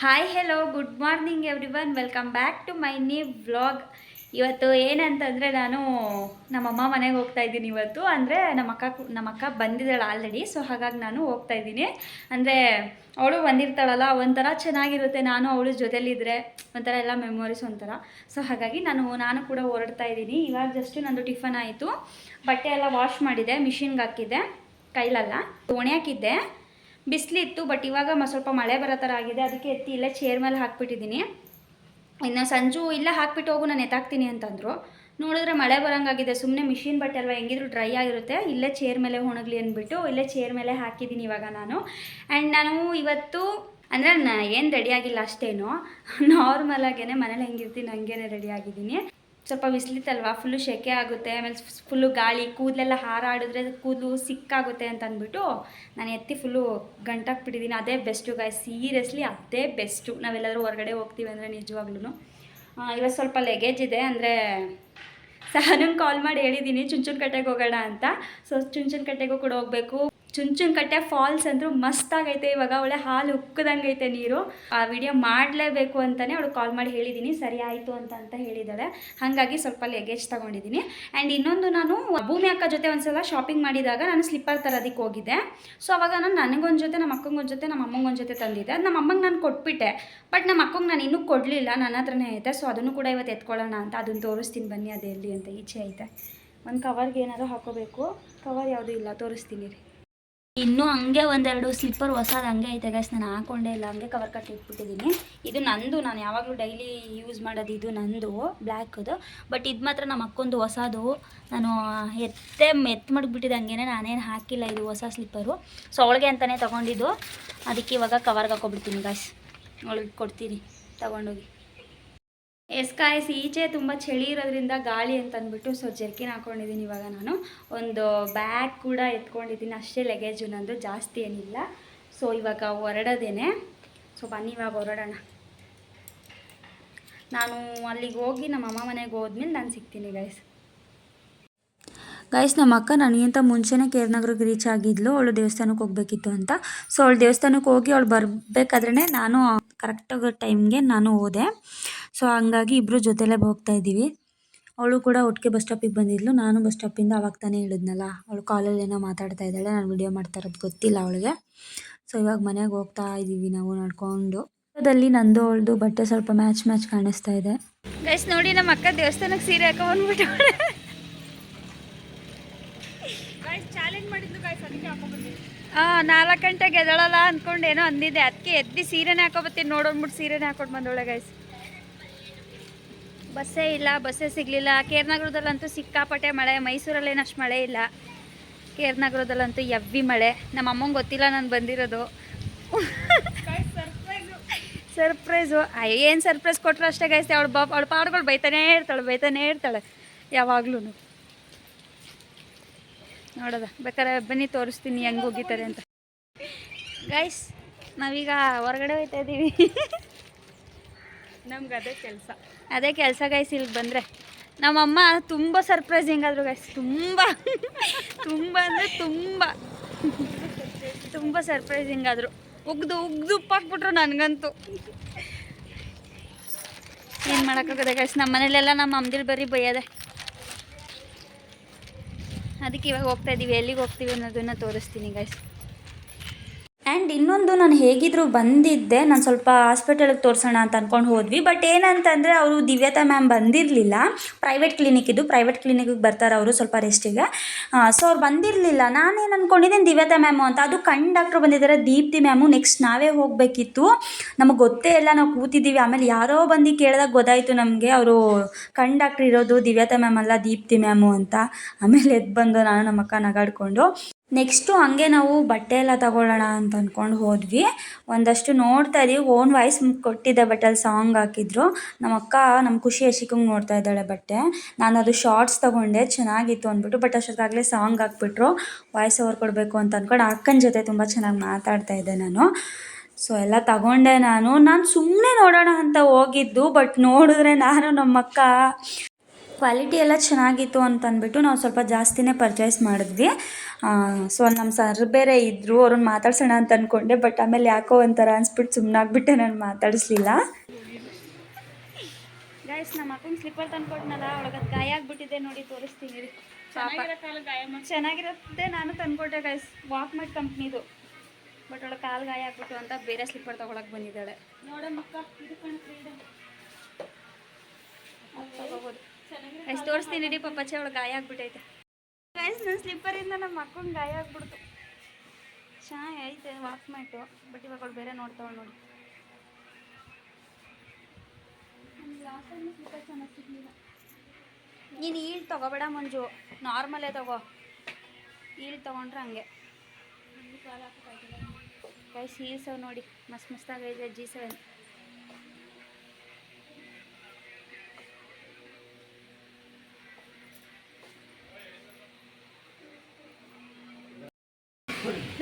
Hi hello good morning everyone welcome back to my new vlog ಇವತ್ತು ಏನಂತಂದರೆ ನಾನು ನಮ್ಮಮ್ಮ ಮನೆಗೆ ಹೋಗ್ತಾ ಇದ್ದೀನಿ ಇವತ್ತು. ಅಂದರೆ ನಮ್ಮ ಅಕ್ಕ ಕು- ನಮ್ಮ ಅಕ್ಕ ಬಂದಿದ್ದಾಳೆ ಆಲ್ರೆಡಿ ಸೊ ಹಾಗಾಗಿ ನಾನು ಹೋಗ್ತಾ ಇದ್ದೀನಿ. ಅಂದರೆ ಅವಳು ಬಂದಿರ್ತಾಳಲ್ಲ, ಒಂಥರ ಚೆನ್ನಾಗಿರುತ್ತೆ. ನಾನು ಅವಳು ಜೊತೆಲಿದ್ದರೆ ಒಂಥರ ಎಲ್ಲ ಮೆಮೊರೀಸ್ ಒಂಥರ. ಸೊ ಹಾಗಾಗಿ ನಾನು ನಾನು ಕೂಡ ಹೊರಡ್ತಾ ಇದ್ದೀನಿ. ಇವಾಗ ಜಸ್ಟ್ ನಂದು ಟಿಫನ್ ಆಯಿತು. ಬಟ್ಟೆ ಎಲ್ಲ ವಾಶ್ ಮಾಡಿದೆ ಮಿಷಿನ್ಗೆ ಹಾಕಿದ್ದೆ. ಕೈಲಲ್ಲ. ಒಣೆ ಹಾಕಿದ್ದೆ. ಬಿಸಿಲಿತ್ತು ಬಟ್ ಇವಾಗ ಸ್ವಲ್ಪ ಮಳೆ ಬರೋ ಥರ ಆಗಿದೆ. ಅದಕ್ಕೆ ಎತ್ತಿ ಇಲ್ಲೇ ಚೇರ್ ಮೇಲೆ ಹಾಕ್ಬಿಟ್ಟಿದ್ದೀನಿ. ಇನ್ನು ಸಂಜು ಇಲ್ಲ, ಹಾಕ್ಬಿಟ್ಟು ಹೋಗು, ನಾನು ಎತ್ತಾಕ್ತೀನಿ ಅಂತಂದರು. ನೋಡಿದ್ರೆ ಮಳೆ ಬರೋಂಗಾಗಿದೆ. ಸುಮ್ಮನೆ ಮಿಷಿನ್ ಬಟ್ಟೆ ಅಲ್ವಾ, ಹೆಂಗಿದ್ರು ಡ್ರೈ ಆಗಿರುತ್ತೆ. ಇಲ್ಲೇ ಚೇರ್ ಮೇಲೆ ಒಣಗಲಿ ಅಂದ್ಬಿಟ್ಟು, ಇಲ್ಲೇ ಚೇರ್ ಮೇಲೆ ಹಾಕಿದ್ದೀನಿ ಇವಾಗ ನಾನು. ಆ್ಯಂಡ್ ನಾನು ಇವತ್ತು, ಅಂದರೆ ನಾ ಏನು ರೆಡಿ ಆಗಿಲ್ಲ ಅಷ್ಟೇನು. ನಾರ್ಮಲ್ ಆಗೇ ಮನೇಲಿ ಹೆಂಗಿರ್ತೀನಿ, ಹಂಗೇನೆ ರೆಡಿ ಆಗಿದ್ದೀನಿ. ಸ್ವಲ್ಪ ಬಿಸಿಲಿತ್ತಲ್ವಾ? ಫುಲ್ಲು ಸೆಕೆ ಆಗುತ್ತೆ, ಆಮೇಲೆ ಫುಲ್ಲು ಗಾಳಿ, ಕೂದಲೆಲ್ಲ ಹಾರಾಡಿದ್ರೆ ಕೂದಲು ಸಿಕ್ಕಾಗುತ್ತೆ ಅಂತ ಅಂದ್ಬಿಟ್ಟು ನಾನು ಎತ್ತಿ ಫುಲ್ಲು ಗಂಟಾಕ್ಬಿಟ್ಟಿದ್ದೀನಿ ಅದೇ ಬೆಸ್ಟು ಗಾಯ್ ಸೀರಿಯಸ್ಲಿ ಅದೇ ಬೆಸ್ಟು ನಾವೆಲ್ಲಾದ್ರೂ ಹೊರಗಡೆ ಹೋಗ್ತೀವಿ ಅಂದರೆ ನಿಜವಾಗ್ಲೂ ಇವತ್ತು ಸ್ವಲ್ಪ ಲಗೇಜ್ ಇದೆ ಅಂದರೆ ಸಹನಂಗೆ ಕಾಲ್ ಮಾಡಿ ಹೇಳಿದ್ದೀನಿ ಚುಂಚುನಕಟ್ಟೆಗೆ ಹೋಗೋಣ ಅಂತ. ಸೊ ಚುಂಚುನಕಟ್ಟೆಗೂ ಕೂಡ ಹೋಗಬೇಕು. ಚುಂಚುನಕಟ್ಟೆ ಫಾಲ್ಸ್ ಅಂದರೂ ಮಸ್ತಾಗೈತೆ, ಇವಾಗ ಒಳ್ಳೆ ಹಾಲು ಉಕ್ಕದಂಗೈತೆ ನೀರು. ಆ ವಿಡಿಯೋ ಮಾಡಲೇಬೇಕು ಅಂತಲೇ ಅವಳು ಕಾಲ್ ಮಾಡಿ ಹೇಳಿದ್ದೀನಿ ಸರಿ ಆಯಿತು ಅಂತ ಅಂತ ಹೇಳಿದ್ದಾಳೆ ಹಾಗಾಗಿ ಸ್ವಲ್ಪ ಲೆಗೇಜ್ ತೊಗೊಂಡಿದ್ದೀನಿ ಆ್ಯಂಡ್ ಇನ್ನೊಂದು ನಾನು ಭೂಮಿ ಅಕ್ಕ ಜೊತೆ ಒಂದ್ಸಲ ಶಾಪಿಂಗ್ ಮಾಡಿದಾಗ ನಾನು ಸ್ಲಿಪ್ಪರ್ ತರೋದಕ್ಕೆ ಹೋಗಿದ್ದೆ. ಸೊ ಅವಾಗ ನಾನು ನನಗೊಂದು ಜೊತೆ ನಮ್ಮ ಅಕ್ಕಂಗೊಂದು ಜೊತೆ ನಮ್ಮ ಅಮ್ಮಂಗೊಂದು ಜೊತೆ ತಂದಿದ್ದೆ. ಅದು ನಮ್ಮ ಅಮ್ಮಂಗೆ ನಾನು ಕೊಟ್ಬಿಟ್ಟೆ. ಬಟ್ ನಮ್ಮ ಅಕ್ಕಂಗೆ ನಾನು ಇನ್ನೂ ಕೊಡಲಿಲ್ಲ, ನನ್ನ ಹತ್ರನೇ ಐತೆ. ಸೊ ಅದನ್ನು ಕೂಡ ಇವತ್ತು ಎತ್ಕೊಳ್ಳೋಣ ಅಂತ ಅದನ್ನು ತೋರಿಸ್ತೀನಿ ಬನ್ನಿ, ಅದು ಎಲ್ಲಿ ಅಂತ ಈಚೆ ಐತೆ. ಒಂದು ಕವರ್ಗೆ ಏನಾದರೂ ಹಾಕೋಬೇಕು. ಕವರ್ ಯಾವುದೂ ಇಲ್ಲ, ತೋರಿಸ್ತೀನಿ ರೀ. ಇನ್ನೂ ಹಂಗೆ ಒಂದೆರಡು ಸ್ಲಿಪ್ಪರ್ ಹೊಸದು ಹಂಗೆ ಐತೆ ಗೈಸ್ ನಾನು ಹಾಕೊಂಡೆ ಇಲ್ಲ, ಹಂಗೆ ಕವರ್ ಕಟ್ ಇಟ್ಬಿಟ್ಟಿದ್ದೀನಿ ಇದು ನಂದು, ನಾನು ಯಾವಾಗಲೂ ಡೈಲಿ ಯೂಸ್ ಮಾಡೋದು ಇದು ನಂದು ಬ್ಲ್ಯಾಕದು ಬಟ್ ಇದು ಮಾತ್ರ ನಮ್ಮ ಅಕ್ಕೊಂದು ಹೊಸದು. ನಾನು ಎತ್ತೆ ಎತ್ತು ಮಡಗ್ಬಿಟ್ಟಿದ್ದೆ ಹಂಗೇನೆ ನಾನೇನು ಹಾಕಿಲ್ಲ ಇದು ಹೊಸ ಸ್ಲಿಪ್ಪರು ಸೊ ಅವಳಿಗೆ ಅಂತಲೇ ತೊಗೊಂಡಿದ್ದು. ಅದಕ್ಕೆ ಇವಾಗ ಕವರ್ಗೆ ಹಾಕೊಬಿಡ್ತೀನಿ ಗಾಯ್ಸ್ ಅವಳಿಗೆ ಕೊಡ್ತೀನಿ, ತಗೊಂಡೋಗಿ. ಎಸ್ ಕಾಯ್ಸ್ ಈಚೆ ತುಂಬ ಚಳಿ ಇರೋದ್ರಿಂದ ಗಾಳಿ ಅಂತ ಅಂದ್ಬಿಟ್ಟು ಸೊ ಜರ್ಕಿನ್ ಹಾಕೊಂಡಿದ್ದೀನಿ ಇವಾಗ ನಾನು. ಒಂದು ಬ್ಯಾಗ್ ಕೂಡ ಎತ್ಕೊಂಡಿದ್ದೀನಿ, ಅಷ್ಟೇ ಲಗೇಜು ನಂದು, ಜಾಸ್ತಿ ಏನಿಲ್ಲ. ಸೊ ಇವಾಗ ಹೊರಡೋದೇನೆ. ಸೊ ಬನ್ನಿ ಇವಾಗ ಹೊರಡೋಣ. ನಾನು ಅಲ್ಲಿಗೆ ಹೋಗಿ ನಮ್ಮ ಅಮ್ಮ ಮನೆಗೆ ಹೋದ್ಮೇಲೆ ನಾನು ಸಿಗ್ತೀನಿ ಗೈಸ್ ಗೈಸ್ ನಮ್ಮ ಅಕ್ಕ ನನಗಿಂತ ಮುಂಚೆನೇ ಕೇರ್ನಗರಿಗೆ ರೀಚ್ ಆಗಿದ್ಲು, ಅವಳು ದೇವಸ್ಥಾನಕ್ಕೆ ಹೋಗ್ಬೇಕಿತ್ತು ಅಂತ. ಸೊ ಅವಳು ದೇವಸ್ಥಾನಕ್ಕೆ ಹೋಗಿ, ಅವಳು ಬರಬೇಕಾದ್ರೇ ನಾನು ಕರೆಕ್ಟಾಗಿ ಟೈಮ್ಗೆ ನಾನು ಹೋದೆ. ಸೊ ಹಂಗಾಗಿ ಇಬ್ಬರು ಜೊತೆಲೇ ಹೋಗ್ತಾ ಇದ್ದೀವಿ. ಅವಳು ಕೂಡ ಒಟ್ಟಿಗೆ ಬಸ್ ಸ್ಟಾಪಿಗೆ ಬಂದಿದ್ಲು. ನಾನು ಬಸ್ ಸ್ಟಾಪಿಂದ ಅವಾಗ ತಾನೇ ಹೇಳಿದ್ನಲ್ಲ ಅವಳು ಕಾಲಲ್ಲಿ ಏನೋ ಮಾತಾಡ್ತಾ ಇದ್ದಾಳೆ ನಾನು ವಿಡಿಯೋ ಮಾಡ್ತಾ ಇರೋದು ಗೊತ್ತಿಲ್ಲ ಅವಳಿಗೆ. ಸೊ ಇವಾಗ ಮನೆಗೆ ಹೋಗ್ತಾ ಇದ್ದೀವಿ ನಾವು ನಡ್ಕೊಂಡು. ದಲ್ಲಿ ನಂದು ಅವಳದು ಬಟ್ಟೆ ಸ್ವಲ್ಪ ಮ್ಯಾಚ್ ಮ್ಯಾಚ್ ಕಾಣಿಸ್ತಾ ಇದೆ. ಗೈಸ್ ನೋಡಿ ನಮ್ಮ ಅಕ್ಕ ದೇವಸ್ಥಾನಕ್ಕೆ ಸೀರೆ ಹಾಕೋ ಬಂದ್ಬಿಟ್ಟು. ನಾಲ್ಕು ಗಂಟೆಗೆ ಎದಳಲ್ಲ ಅಂದ್ಕೊಂಡು ಏನೋ ಅಂದಿದ್ದೆ. ಅದಕ್ಕೆ ಎದ್ದು ಸೀರೆನೇ ಹಾಕೋಬತ್ತೀನಿ ನೋಡೋದ್ಬಿಟ್ಟು ಸೀರೆನೇ ಹಾಕೊಂಡು ಬಂದೋಳೆ ಗೈಸ್ ಬಸ್ಸೇ ಇಲ್ಲ, ಬಸ್ಸೇ ಸಿಗಲಿಲ್ಲ. ಕೇರ್ನಗರದಲ್ಲಂತೂ ಸಿಕ್ಕಾಪಟ್ಟೆ ಮಳೆ. ಮೈಸೂರಲ್ಲೇನು ಅಷ್ಟು ಮಳೆ ಇಲ್ಲ. ಕೇರ್ನಗರದಲ್ಲಂತೂ ಎವ್ವಿ ಮಳೆ. ನಮ್ಮ ಅಮ್ಮಂಗೆ ಗೊತ್ತಿಲ್ಲ ನಾನು ಬಂದಿರೋದು. ಸರ್ಪ್ರೈಸು ಏನು ಸರ್ಪ್ರೈಸ್ ಕೊಟ್ಟರು ಅಷ್ಟೇ ಗೈಸ್ ಅವಳು ಬಾ ಅವಳು ಪಾಡುಗಳು ಬೈತಾನೇ ಇರ್ತಾಳೆ ಬೈತಾನೇ ಇರ್ತಾಳೆ. ಯಾವಾಗ್ಲೂ ನೋಡೋದ? ಬೇಕಾದ್ರೆ ಬನ್ನಿ ತೋರಿಸ್ತೀನಿ ಹೆಂಗೆ ಹೋಗಿತಾರೆ ಅಂತ. ಗೈಸ್ ನಾವೀಗ ಹೊರಗಡೆ ಹೋಯ್ತಾ ಇದ್ದೀವಿ ನಮ್ಗೆ ಅದೇ ಕೆಲಸ. ಅದೇ ಕೆಲಸ ಗೈಸ್ ಇಲ್ಲಿಗೆ ಬಂದರೆ. ನಮ್ಮಮ್ಮ ತುಂಬ ಸರ್ಪ್ರೈಸಿಂಗ್ ಆದರು ಗೈಸ್ ತುಂಬ. ತುಂಬ ಅಂದರೆ ತುಂಬ. ತುಂಬ ಸರ್ಪ್ರೈಸಿಂಗ್ ಆದರು ಉಗ್ದು ಉಗ್ದು ಉಪ್ಪಾಕ್ಬಿಟ್ರು ನನಗಂತೂ. ಏನು ಮಾಡೋಕ್ಕಾಗದೆ ಗೈಸ್ ನಮ್ಮ ಮನೇಲೆಲ್ಲ ನಮ್ಮ ಅಮ್ಮದಿಲ್ ಬರೀ ಬೈಯೋದೆ. ಅದಕ್ಕೆ ಇವಾಗ ಹೋಗ್ತಾ ಇದ್ದೀವಿ ಎಲ್ಲಿಗೆ ಹೋಗ್ತೀವಿ ಅನ್ನೋದನ್ನು ತೋರಿಸ್ತೀನಿ ಗೈಸ್ ಆ್ಯಂಡ್ ಇನ್ನೊಂದು ನಾನು ಹೇಗಿದ್ರು ಬಂದಿದ್ದೆ, ನಾನು ಸ್ವಲ್ಪ ಹಾಸ್ಪಿಟಲ್ಗೆ ತೋರಿಸೋಣ ಅಂತ ಅಂದ್ಕೊಂಡು ಹೋದ್ವಿ. ಬಟ್ ಏನಂತಂದರೆ ಅವರು ದಿವ್ಯತಾ ಮ್ಯಾಮ್ ಬಂದಿರಲಿಲ್ಲ. ಪ್ರೈವೇಟ್ ಕ್ಲಿನಿಕ್ ಇದು ಪ್ರೈವೇಟ್ ಕ್ಲಿನಿಕ್ಗೆ ಬರ್ತಾರೆ ಅವರು ಸ್ವಲ್ಪ ರೆಸ್ಟಿಗೆ ಸೊ ಅವ್ರು ಬಂದಿರಲಿಲ್ಲ. ನಾನೇನು ಅಂದ್ಕೊಂಡಿದ್ದೀನಿ ದಿವ್ಯತಾ ಮ್ಯಾಮು ಅಂತ. ಅದು ಕಣ್ ಡಾಕ್ಟ್ರು ಬಂದಿದ್ದಾರೆ, ದೀಪ್ತಿ ಮ್ಯಾಮು ನೆಕ್ಸ್ಟ್ ನಾವೇ ಹೋಗಬೇಕಿತ್ತು. ನಮಗೆ ಗೊತ್ತೇ ಇಲ್ಲ, ನಾವು ಕೂತಿದ್ದೀವಿ. ಆಮೇಲೆ ಯಾರೋ ಬಂದು ಕೇಳಿದಾಗ ಗೊತ್ತಾಯಿತು ನಮಗೆ. ಅವರು ಕಣ್ ಡಾಕ್ಟ್ರ್ ಇರೋದು ದಿವ್ಯತಾ ಮ್ಯಾಮ್ ಅಲ್ಲ ದೀಪ್ತಿ ಮ್ಯಾಮು ಅಂತ. ಆಮೇಲೆ ಎದ್ದು ಬಂದು ನಾನು ನಮ್ಮ ಅಕ್ಕ ನಗಾಡ್ಕೊಂಡು ನೆಕ್ಸ್ಟು ಹಂಗೆ ನಾವು ಬಟ್ಟೆ ಎಲ್ಲ ತಗೊಳ್ಳೋಣ ಅಂತ ಅಂದ್ಕೊಂಡು ಹೋದ್ವಿ. ಒಂದಷ್ಟು ನೋಡ್ತಾ ಇದೀವಿ. ಓನ್ ವಾಯ್ಸ್ ಕೊಟ್ಟಿದ್ದೆ ಬಟ್ಟೆ ಅಲ್ಲಿ ಸಾಂಗ್ ಹಾಕಿದ್ರು. ನಮ್ಮ ಅಕ್ಕ ನಮ್ಮ ಖುಷಿ ಯಶಿಕಂಗೆ ನೋಡ್ತಾ ಇದ್ದಾಳೆ ಬಟ್ಟೆ. ನಾನು ಅದು ಶಾರ್ಟ್ಸ್ ತಗೊಂಡೆ. ಚೆನ್ನಾಗಿತ್ತು ಅಂದ್ಬಿಟ್ಟು, ಬಟ್ ಅಷ್ಟೊತ್ತಾಗಲೇ ಸಾಂಗ್ ಹಾಕ್ಬಿಟ್ರು. ವಾಯ್ಸ್ ಓವರ್ ಕೊಡಬೇಕು ಅಂತ ಅಂದ್ಕೊಂಡು ಅಕ್ಕನ ಜೊತೆ ತುಂಬ ಚೆನ್ನಾಗಿ ಮಾತಾಡ್ತಾ ಇದ್ದೆ ನಾನು. ಸೊ, ಎಲ್ಲ ತಗೊಂಡೆ ನಾನು. ನಾನು ಸುಮ್ಮನೆ ನೋಡೋಣ ಅಂತ ಹೋಗಿದ್ದು, ಬಟ್ ನೋಡಿದ್ರೆ ನಾನು ನಮ್ಮ ಅಕ್ಕ ಕ್ವಾಲಿಟಿ ಎಲ್ಲ ಚೆನ್ನಾಗಿತ್ತು ಅಂತ ಅಂದ್ಬಿಟ್ಟು ನಾವು ಸ್ವಲ್ಪ ಜಾಸ್ತಿನೇ ಪರ್ಚೇಸ್ ಮಾಡಿದ್ವಿ. ಸೊ ನಮ್ಮ ಸರ್ ಬೇರೆ ಇದ್ದರು ಅವ್ರನ್ನ ಮಾತಾಡ್ಸೋಣ ಅಂತ ಅಂದ್ಕೊಂಡೆ ಬಟ್ ಆಮೇಲೆ ಯಾಕೋ ಒಂಥರ ಅನ್ಸ್ಬಿಟ್ಟು ಸುಮ್ಮನಾಗ್ಬಿಟ್ಟೆ ನಾನು ಮಾತಾಡಿಸ್ಲಿಲ್ಲ. ಗೈಸ್ ನಮ್ಮ ಅಕ್ಕನ ಸ್ಲಿಪ್ಪರ್ ತಂದ್ಕೊಟ್ನಲ್ಲ ಒಳಗದ ಗಾಯ ಆಗ್ಬಿಟ್ಟಿದೆ ನೋಡಿ ತೋರಿಸ್ತೀನಿ. ರೀ ಚೆನ್ನಾಗಿರೋ ಕಾಲ ಗಾಯ ಮಾಡಿ ಚೆನ್ನಾಗಿರುತ್ತೆ ನಾನು ತಂದ್ಕೊಟ್ಟೆ ಗೈಸ್ ವಾಕ್ ಮಾಡಿ ಕಂಪ್ನಿದು ಬಟ್ ಒಳಗೆ ಕಾಲು ಗಾಯ ಆಗ್ಬಿಟ್ಟು ಅಂತ ಬೇರೆ ಸ್ಲಿಪ್ಪರ್ ತೊಗೊಳಕ್ಕೆ ಬಂದಿದ್ದಾಳೆ. ನೋಡಮ್ಮಕ್ಕ ಇದು ಕಣ ಫ್ರೀಡಮ್ ತಗೋಬೋದು. ಗೈಸ್ ತೋರಿಸ್ತೀನಿ ಇಡೀ ಚೆ ಒಳಗೆ ಗಾಯ ಆಗ್ಬಿಟ್ಟೈತೆ. ಗೈಸ್ ನನ್ನ ಸ್ಲಿಪ್ಪರಿಂದ ನಮ್ಮ ಅಕ್ಕನ ಗಾಯ ಆಗ್ಬಿಡ್ತು. ಚೆನ್ನಾಗಿ ಐತೆ ವಾಕ್ ಮ್ಯಾಟು ಬಟ್ ಇವಾಗ ಅವಳು ಬೇರೆ ನೋಡ್ತಾವಳು ನೋಡಿ. ನೀನು ಈಳ್ ತಗೋಬೇಡ ಮಂಜು. ನಾರ್ಮಲೇ ತಗೋ. ಈಳ್ ತಗೊಂಡ್ರೆ ಹಂಗೆ. ಗೈಸ್ ಹೀಲ್ಸ್ ಅವು ನೋಡಿ. ಮಸ್ತ್ ಮಸ್ತಾಗೈತೆ ಜಿ ಸೆವೆನ್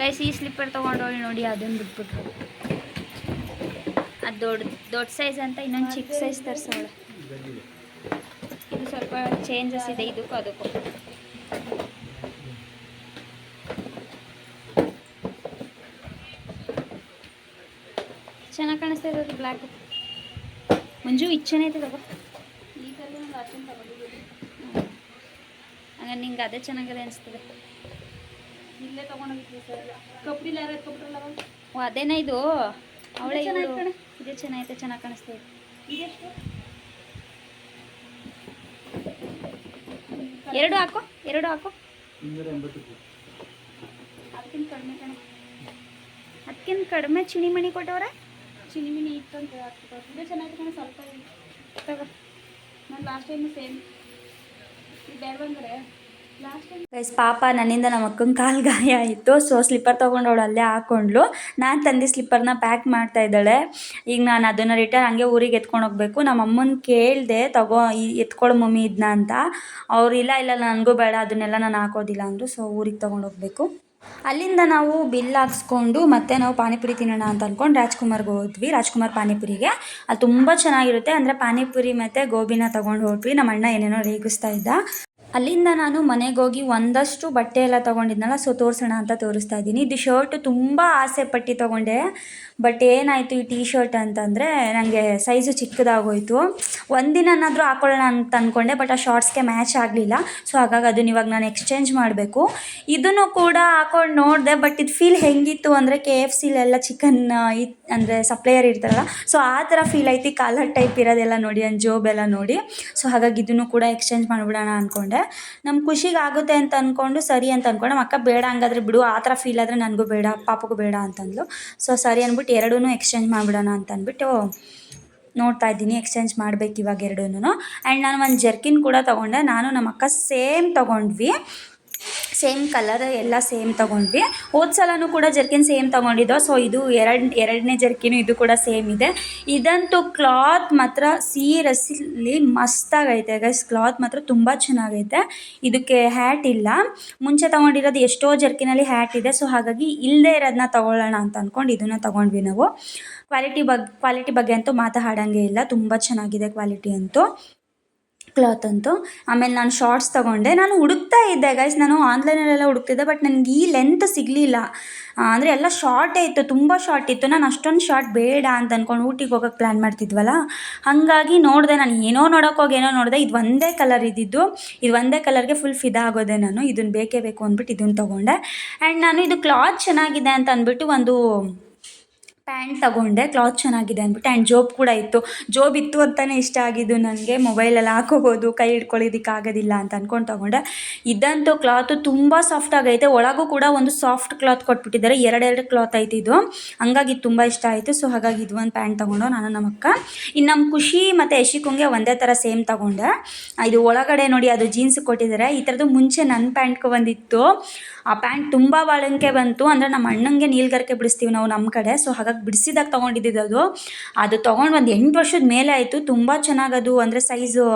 ಗೈಸ್ ಈ ಸ್ಲಿಪ್ಪರ್ ತೊಗೊಂಡೋಗಿ ನೋಡಿ ಅದನ್ನು ಬಿಟ್ಬಿಟ್ರು. ಅದು ದೊಡ್ಡ ದೊಡ್ಡ ಸೈಜ್ ಅಂತ, ಇನ್ನೊಂದು ಚಿಕ್ಕ ಸೈಜ್ ತರಿಸವಳು. ಇದು ಸ್ವಲ್ಪ ಚೇಂಜಸ್ ಇದೆ, ಇದಕ್ಕೂ ಅದಕ್ಕೂ. ಚೆನ್ನಾಗಿ ಕಾಣಿಸ್ತಾ ಇದೆ ಅದು ಬ್ಲ್ಯಾಕ್ ಮಂಜು ಇಚ್ಛೆನೇ ಐತೆ ತಗೋ. ಈ ಕಲರ್ ಒಂದು ಅದನ್ನು ತಗೊಂಡಿದ್ದೀನಿ ಹಂಗಾರೆ ನಿಂಗೆ ಅದೇ ಚೆನ್ನಾಗಿದೆ ಅನಿಸ್ತದೆ. ಇಲ್ಲೇ ತಗೊಂಡೋಗಿದ್ವಿ ಸರ್. ಕಬ್ಬಿಲ್ಲ ಯಾರು ಎತ್ಕೊಬಿಟ್ರಲ್ಲ ಅವಾಗ? ಓ ಅದೇನಾ ಇದು? ಅವಳೇ ಇದು ಇವಳು. ಚೆನ್ನಾಗೈತೆ ಚೆನ್ನಾಗಿ ಕಾಣಿಸ್ತಾ ಇದೆ. ಇದೆಷ್ಟು? ಎರಡು ಹಾಕೋ ಎರಡು ಹಾಕೋ. ಅದಕ್ಕಿಂತ ಕಡಿಮೆ ಕಣ. ಅದಕ್ಕಿಂತ ಕಡಿಮೆ ಚಿಣಿ ಮಣಿ ಕೊಟ್ಟವ್ರೆ? ಚಿನಿಮಣಿ ಇತ್ತು ಅಂತ ಇದೇ ಚೆನ್ನಾಗಿ ಕಣ ಸ್ವಲ್ಪ ಇದೆ. ತಗೋ. ನಾನು ಲಾಸ್ಟ್ ಟೈಮ್ ಸೇಮ್ ಬೇರೆ ಬಂದರೆ ಗೈಸ್ ಪಾಪ ನನ್ನಿಂದ ನಮ್ಮ ಅಕ್ಕನ ಕಾಲು ಗಾಯ ಆಯಿತು. ಸೊ ಸ್ಲಿಪ್ಪರ್ ತೊಗೊಂಡವಳು ಅಲ್ಲೇ ಹಾಕೊಂಡ್ಲು ನಾನು ತಂದು ಸ್ಲಿಪ್ಪರ್ನ ಪ್ಯಾಕ್ ಮಾಡ್ತಾ ಇದ್ದಾಳೆ. ಈಗ ನಾನು ಅದನ್ನು ರಿಟರ್ನ್ ಹಂಗೆ ಊರಿಗೆ ಎತ್ಕೊಂಡು ಹೋಗ್ಬೇಕು. ನಮ್ಮ ಅಮ್ಮನ ಕೇಳಿದೆ, ತಗೋ ಎತ್ಕೊಳ್ಳೋ ಮಮ್ಮಿ ಇದನ್ನ ಅಂತ. ಅವ್ರು, ಇಲ್ಲ ಇಲ್ಲ, ನನಗೂ ಬೇಡ, ಅದನ್ನೆಲ್ಲ ನಾನು ಹಾಕೋದಿಲ್ಲ ಅಂದರು. ಸೊ ಊರಿಗೆ ತೊಗೊಂಡು ಹೋಗ್ಬೇಕು. ಅಲ್ಲಿಂದ ನಾವು ಬಿಲ್ ಹಾಕ್ಸ್ಕೊಂಡು ಮತ್ತೆ ನಾವು ಪಾನಿಪುರಿ ತಿನ್ನೋಣ ಅಂತ ಅಂದ್ಕೊಂಡು ರಾಜ್ಕುಮಾರ್ಗೆ ಹೋದ್ವಿ. ರಾಜ್ಕುಮಾರ್ ಪಾನಿಪುರಿಗೆ. ಅದು ತುಂಬ ಚೆನ್ನಾಗಿರುತ್ತೆ. ಅಂದರೆ ಪಾನಿಪುರಿ ಮತ್ತು ಗೋಬಿನ ತೊಗೊಂಡು ಹೋದ್ವಿ. ನಮ್ಮ ಅಣ್ಣ ಏನೇನೋ ರೇಗಿಸ್ತಾ ಇದ್ದ. ಅಲ್ಲಿಂದ ನಾನು ಮನೆಗೆ ಹೋಗಿ ಒಂದಷ್ಟು ಬಟ್ಟೆ ಎಲ್ಲ ತೊಗೊಂಡಿದ್ನಲ್ಲ ಸೊ ತೋರಿಸೋಣ ಅಂತ ತೋರಿಸ್ತಾ ಇದ್ದೀನಿ. ಇದು ಶರ್ಟ್ ತುಂಬ ಆಸೆ ಪಟ್ಟು ತೊಗೊಂಡೆ. ಬಟ್ ಏನಾಯಿತು ಈ ಟೀ ಶರ್ಟ್ ಅಂತಂದರೆ ನನಗೆ ಸೈಜು ಚಿಕ್ಕದಾಗೋಯ್ತು. ಒಂದಿನನಾದರೂ ಹಾಕೊಳ್ಳೋಣ ಅಂತ ಅಂದ್ಕೊಂಡೆ ಬಟ್ ಆ ಶಾರ್ಟ್ಸ್ಗೆ ಮ್ಯಾಚ್ ಆಗಲಿಲ್ಲ. ಸೊ ಹಾಗಾಗಿ ಅದನ್ನ ಇವಾಗ ನಾನು ಎಕ್ಸ್ಚೇಂಜ್ ಮಾಡಬೇಕು. ಇದನ್ನು ಕೂಡ ಹಾಕೊಂಡು ನೋಡಿದೆ ಬಟ್ ಇದು ಫೀಲ್ ಹೆಂಗಿತ್ತು ಅಂದರೆ ಕೆ ಎಫ್ ಸಿಲೆಲ್ಲ ಚಿಕನ್ ಈ ಅಂದರೆ ಸಪ್ಲೈಯರ್ ಇರ್ತಾರಲ್ಲ ಸೊ ಆ ಥರ ಫೀಲ್ ಐತಿ. ಕಾಲರ್ ಟೈಪ್ ಇರೋದೆಲ್ಲ ನೋಡಿ ನನ್ನ ನೋಡಿ. ಸೊ ಹಾಗಾಗಿ ಇದನ್ನು ಕೂಡ ಎಕ್ಸ್ಚೇಂಜ್ ಮಾಡಿಬಿಡೋಣ ಅಂದ್ಕೊಂಡೆ ನಮ್ಮ ಖುಷಿಗೆ ಆಗುತ್ತೆ ಅಂತ ಅಂದ್ಕೊಂಡು ಸರಿ ಅಂತ ಅಂದ್ಕೊಂಡು ನಮ್ಮ ಅಕ್ಕ ಬೇಡ ಹಂಗಾದ್ರೆ ಬಿಡು, ಆ ಥರ ಫೀಲ್ ಆದರೆ ನನಗೂ ಬೇಡ, ಪಾಪಗೂ ಬೇಡ ಅಂತಂದ್ಲು. ಸೊ ಸರಿ ಅಂದ್ಬಿಟ್ಟು ಎರಡೂ ಎಕ್ಸ್ಚೇಂಜ್ ಮಾಡಿಬಿಡೋಣ ಅಂತ ಅಂದ್ಬಿಟ್ಟು ನೋಡ್ತಾ ಇದ್ದೀನಿ ಎಕ್ಸ್ಚೇಂಜ್ ಮಾಡ್ಬೇಕು ಇವಾಗ ಎರಡೂ ಆ್ಯಂಡ್ ನಾನು ಒಂದು ಜರ್ಕಿನ್ ಕೂಡ ತೊಗೊಂಡೆ. ನಾನು ನಮ್ಮ ಅಕ್ಕ ಸೇಮ್ ತೊಗೊಂಡ್ವಿ. ಸೇಮ್ ಕಲರ್ ಎಲ್ಲ ಸೇಮ್ ತೊಗೊಂಡ್ವಿ. ಹೋದ ಸಲನೂ ಕೂಡ ಜರ್ಕಿನ್ ಸೇಮ್ ತೊಗೊಂಡಿದ್ದೋ ಸೊ ಇದು ಎರಡು, ಎರಡನೇ ಜರ್ಕಿನೂ ಇದು ಕೂಡ ಸೇಮ್ ಇದೆ. ಇದಂತೂ ಕ್ಲಾತ್ ಮಾತ್ರ ಸೀರಿಯಸ್ಲಿ ಮಸ್ತಾಗೈತೆ ಗೈಸ್ ಕ್ಲಾತ್ ಮಾತ್ರ ತುಂಬ ಚೆನ್ನಾಗೈತೆ. ಇದಕ್ಕೆ ಹ್ಯಾಟ್ ಇಲ್ಲ. ಮುಂಚೆ ತೊಗೊಂಡಿರೋದು ಎಷ್ಟೋ ಜರ್ಕಿನಲ್ಲಿ ಹ್ಯಾಟ್ ಇದೆ ಸೊ ಹಾಗಾಗಿ ಇಲ್ಲದೇ ಇರೋದನ್ನ ತೊಗೊಳ್ಳೋಣ ಅಂತ ಅಂದ್ಕೊಂಡು ಇದನ್ನು ತೊಗೊಂಡ್ವಿ ನಾವು. ಕ್ವಾಲಿಟಿ ಬಗ್ಗೆ ಕ್ವಾಲಿಟಿ ಬಗ್ಗೆ ಅಂತೂ ಮಾತಾಡೋಂಗೆ ಇಲ್ಲ. ತುಂಬ ಚೆನ್ನಾಗಿದೆ ಕ್ವಾಲಿಟಿ ಅಂತೂ. ಕ್ಲಾತ್ ಅಂತು. ಆಮೇಲೆ ನಾನು ಶಾರ್ಟ್ಸ್ ತಗೊಂಡೆ. ನಾನು ಹುಡುಕ್ತಾ ಇದ್ದೆ ಗೈಸ್ ನಾನು ಆನ್ಲೈನಲ್ಲೆಲ್ಲ ಹುಡುಕ್ತಿದ್ದೆ ಬಟ್ ನನಗೆ ಈ ಲೆಂತ್ ಸಿಗಲಿಲ್ಲ. ಅಂದರೆ ಎಲ್ಲ ಶಾರ್ಟೇ ಇತ್ತು, ತುಂಬ ಶಾರ್ಟ್ ಇತ್ತು. ನಾನು ಅಷ್ಟೊಂದು ಶಾರ್ಟ್ ಬೇಡ ಅಂತ ಅಂದ್ಕೊಂಡು ಊಟಿಗೆ ಹೋಗೋಕ್ಕೆ ಪ್ಲ್ಯಾನ್ ಮಾಡ್ತಿದ್ವಲ್ಲ? ಹಾಗಾಗಿ ನೋಡಿದೆ, ನಾನು ಏನೋ ನೋಡೋಕೆ ಹೋಗಿ ಏನೋ ನೋಡಿದೆ, ಇದು ಒಂದೇ ಕಲರ್ ಇದ್ದಿದ್ದು. ಇದು ಒಂದೇ ಕಲರ್ಗೆ ಫುಲ್ ಫಿದಾಗೋದೆ ನಾನು. ಇದನ್ನು ಬೇಕೇ ಬೇಕು ಅಂದ್ಬಿಟ್ಟು ಇದನ್ನು ತೊಗೊಂಡೆ. ಆ್ಯಂಡ್ ನಾನು ಇದು ಕ್ಲಾತ್ ಚೆನ್ನಾಗಿದೆ ಅಂತ ಅಂದ್ಬಿಟ್ಟು ಒಂದು ಪ್ಯಾಂಟ್ ತಗೊಂಡೆ, ಕ್ಲಾತ್ ಚೆನ್ನಾಗಿದೆ ಅಂದ್ಬಿಟ್ಟು ಆ್ಯಂಡ್ ಜೋಬ್ ಕೂಡ ಇತ್ತು. ಜೋಬ್ ಇತ್ತು ಅಂತಲೇ ಇಷ್ಟ ಆಗಿದ್ದು ನನಗೆ ಮೊಬೈಲಲ್ಲಿ ಹಾಕೋಬೋದು, ಕೈ ಹಿಡ್ಕೊಳ್ಳೋದಕ್ಕೆ ಆಗೋದಿಲ್ಲ ಅಂತ ಅಂದ್ಕೊಂಡು ತಗೊಂಡೆ. ಇದಂತೂ ಕ್ಲಾತು ತುಂಬ ಸಾಫ್ಟ್ ಆಗೈತೆ. ಒಳಗೂ ಕೂಡ ಒಂದು ಸಾಫ್ಟ್ ಕ್ಲಾತ್ ಕೊಟ್ಬಿಟ್ಟಿದ್ದಾರೆ. ಎರಡೆರಡು ಕ್ಲಾತ್ ಐತೆ ಇದು. ಹಂಗಾಗಿ ತುಂಬ ಇಷ್ಟ ಆಯಿತು. ಸೊ ಹಾಗಾಗಿ ಇದು ಒಂದು ಪ್ಯಾಂಟ್ ತೊಗೊಂಡು ನಾನು ನಮ್ಮ ಅಕ್ಕ. ಇನ್ನು ನಮ್ಮ ಖುಷಿ ಮತ್ತು ಯಶಿಕುಂಗೆ ಒಂದೇ ಥರ ಸೇಮ್ ತೊಗೊಂಡೆ. ಇದು ಒಳಗಡೆ ನೋಡಿ, ಅದು ಜೀನ್ಸ್ ಕೊಟ್ಟಿದ್ದಾರೆ. ಈ ಥರದ್ದು ಮುಂಚೆ ನನ್ನ ಪ್ಯಾಂಟ್ಗೆ ಬಂದಿತ್ತು. ಆ ಪ್ಯಾಂಟ್ ತುಂಬ ಬಾಳಂಕೆ ಬಂತು. ಅಂದರೆ ನಮ್ಮ ಅಣ್ಣಂಗೆ ನೀಲ್ಗರಿಕೆ ಬಿಡಿಸ್ತೀವಿ ನಾವು ನಮ್ಮ ಕಡೆ. ಸೊ ಹಾಗಾಗಿ ಬಿಡಿಸಿದಾಗ ತೊಗೊಂಡಿದ್ದು ಅದು. ಅದು ತೊಗೊಂಡು ಒಂದು ಎಂಟು ವರ್ಷದ ಮೇಲೆ ಆಯಿತು. ತುಂಬ ಚೆನ್ನಾಗದು ಅಂದರೆ ಸೈಜು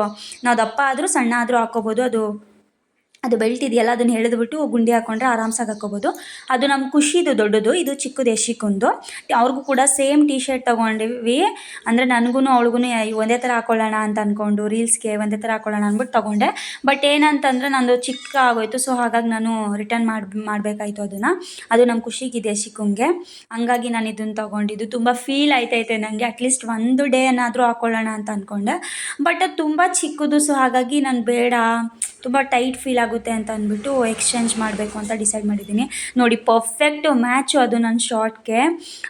ನಾವು ದಪ್ಪ ಆದರೂ ಸಣ್ಣ ಆದರೂ ಹಾಕ್ಕೋಬೋದು ಅದು ಅದು ಬೆಲ್ಟ್ ಇದೆಯಲ್ಲ ಅದನ್ನು ಬಿಟ್ಟು ಗುಂಡಿ ಹಾಕೊಂಡ್ರೆ ಆರಾಮ್ಸಾಗಿ ಹಾಕೋಬೋದು. ಅದು ನಮ್ಮ ಖುಷಿದು ದೊಡ್ಡದು, ಇದು ಚಿಕ್ಕದು ಯಶಿಕೊಂದು ಅವ್ರಿಗೂ ಕೂಡ ಸೇಮ್ ಟಿ ಶರ್ಟ್ ತೊಗೊಂಡಿವಿ. ಅಂದರೆ ನನಗೂ ಅವಳಿಗೂ ಒಂದೇ ಥರ ಹಾಕೊಳ್ಳೋಣ ಅಂತ ಅಂದ್ಕೊಂಡು ರೀಲ್ಸ್ಗೆ ಒಂದೇ ಥರ ಹಾಕೊಳ್ಳೋಣ ಅಂದ್ಬಿಟ್ಟು ತೊಗೊಂಡೆ. ಬಟ್ ಏನಂತಂದರೆ ನಂದು ಚಿಕ್ಕ ಆಗೋಯ್ತು ಸೊ ಹಾಗಾಗಿ ನಾನು ರಿಟರ್ನ್ ಮಾಡಿ ಮಾಡಬೇಕಾಯ್ತು ಅದನ್ನು. ಅದು ನಮ್ಮ ಖುಷಿಗಿದೆ ಯಶಿಕುಂಗೆ ಹಂಗಾಗಿ ನಾನು ಇದನ್ನು ತೊಗೊಂಡಿದ್ದು. ತುಂಬ ಫೀಲ್ ಆಯ್ತೈತೆ ನನಗೆ ಅಟ್ಲೀಸ್ಟ್ ಒಂದು ಡೇ ಏನಾದರೂ ಹಾಕೊಳ್ಳೋಣ ಅಂತ ಅಂದ್ಕೊಂಡೆ ಬಟ್ ಅದು ತುಂಬ ಚಿಕ್ಕದು ಸೊ ಹಾಗಾಗಿ ನಾನು ಬೇಡ. ತುಂಬ ಟೈಟ್ ಫೀಲ್ ಆಗುತ್ತೆ ಅಂತ ಅಂದ್ಬಿಟ್ಟು ಎಕ್ಸ್ಚೇಂಜ್ ಮಾಡಬೇಕು ಅಂತ ಡಿಸೈಡ್ ಮಾಡಿದ್ದೀನಿ. ನೋಡಿ ಪರ್ಫೆಕ್ಟ್ ಮ್ಯಾಚು ಅದು ನನ್ನ ಶಾರ್ಟ್ಗೆ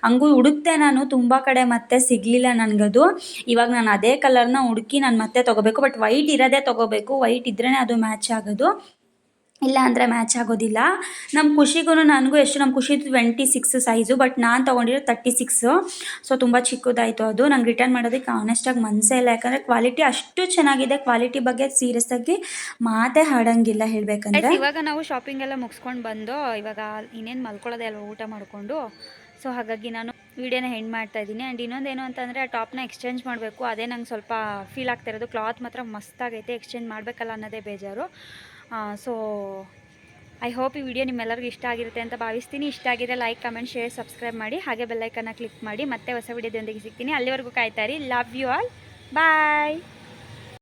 ಹಂಗೂ ಹುಡುಕ್ತೆ ನಾನು, ತುಂಬ ಕಡೆ ಮತ್ತೆ ಸಿಗಲಿಲ್ಲ ನನಗದು. ಇವಾಗ ನಾನು ಅದೇ ಕಲರ್ನ ಹುಡುಕಿ ನಾನು ಮತ್ತೆ ತೊಗೋಬೇಕು ಬಟ್ ವೈಟ್ ಇರೋದೇ ತೊಗೋಬೇಕು. ವೈಟ್ ಇದ್ರೇ ಅದು ಮ್ಯಾಚ್ ಆಗೋದು. ಇಲ್ಲ ಅಂದರೆ ಮ್ಯಾಚ್ ಆಗೋದಿಲ್ಲ. ನಮ್ಮ ಖುಷಿಗೂ ನನಗೂ ಎಷ್ಟು ನಮ್ಮ ಖುಷಿ ಟ್ವೆಂಟಿ ಸಿಕ್ಸ್ ಸೈಜು ಬಟ್ ನಾನು ತೊಗೊಂಡಿರೋ ತರ್ಟಿ ಸಿಕ್ಸು ಸೊ ತುಂಬ ಚಿಕ್ಕದಾಯಿತು ಅದು. ನಂಗೆ ರಿಟರ್ನ್ ಮಾಡೋದಕ್ಕೆ ಆನೆಸ್ಟಾಗಿ ಮನಸ್ಸೇ ಇಲ್ಲ. ಯಾಕಂದರೆ ಕ್ವಾಲಿಟಿ ಅಷ್ಟು ಚೆನ್ನಾಗಿದೆ. ಕ್ವಾಲಿಟಿ ಬಗ್ಗೆ ಸೀರಿಯಸ್ ಆಗಿ ಮಾತೇ ಹಾಡಂಗಿಲ್ಲ ಹೇಳಬೇಕಂದ್ರೆ. ಇವಾಗ ನಾವು ಶಾಪಿಂಗ್ ಎಲ್ಲ ಮುಗಿಸ್ಕೊಂಡು ಬಂದು, ಇವಾಗ ಇನ್ನೇನು ಮಲ್ಕೊಳ್ಳೋದೇ ಅಲ್ವ ಊಟ ಮಾಡಿಕೊಂಡು? ಸೊ ಹಾಗಾಗಿ ನಾನು ವೀಡಿಯೋನ ಹೆಂಡ್ ಮಾಡ್ತಾ ಇದ್ದೀನಿ. ಆ್ಯಂಡ್ ಇನ್ನೊಂದು ಏನು ಅಂತಂದರೆ, ಆ ಟಾಪ್ನ ಎಕ್ಸ್ಚೇಂಜ್ ಮಾಡಬೇಕು. ಅದೇ ನಂಗೆ ಸ್ವಲ್ಪ ಫೀಲ್ ಆಗ್ತಾ ಇರೋದು. ಕ್ಲಾತ್ ಮಾತ್ರ ಮಸ್ತಾಗೈತೆ. ಎಕ್ಸ್ಚೇಂಜ್ ಮಾಡಬೇಕಲ್ಲ ಅನ್ನೋದೇ ಬೇಜಾರು. ಸೊ ಐ ಹೋಪ್ ಈ ವಿಡಿಯೋ ನಿಮ್ಮೆಲ್ಲರಿಗೂ ಇಷ್ಟ ಆಗಿರುತ್ತೆ ಅಂತ ಭಾವಿಸ್ತೀನಿ. ಇಷ್ಟ ಆಗಿದೆ ಲೈಕ್ ಕಮೆಂಟ್ ಶೇರ್ ಸಬ್ಸ್ಕ್ರೈಬ್ ಮಾಡಿ. ಹಾಗೆ ಬೆಲ್ಲೈಕನ್ನ ಕ್ಲಿಕ್ ಮಾಡಿ ಮತ್ತೆ ಹೊಸ ವಿಡಿಯೋದೊಂದಿಗೆ ಸಿಗ್ತೀನಿ. ಅಲ್ಲಿವರೆಗೂ ಕಾಯ್ತಾರಿ ಲವ್ ಯು ಆಲ್ ಬಾಯ್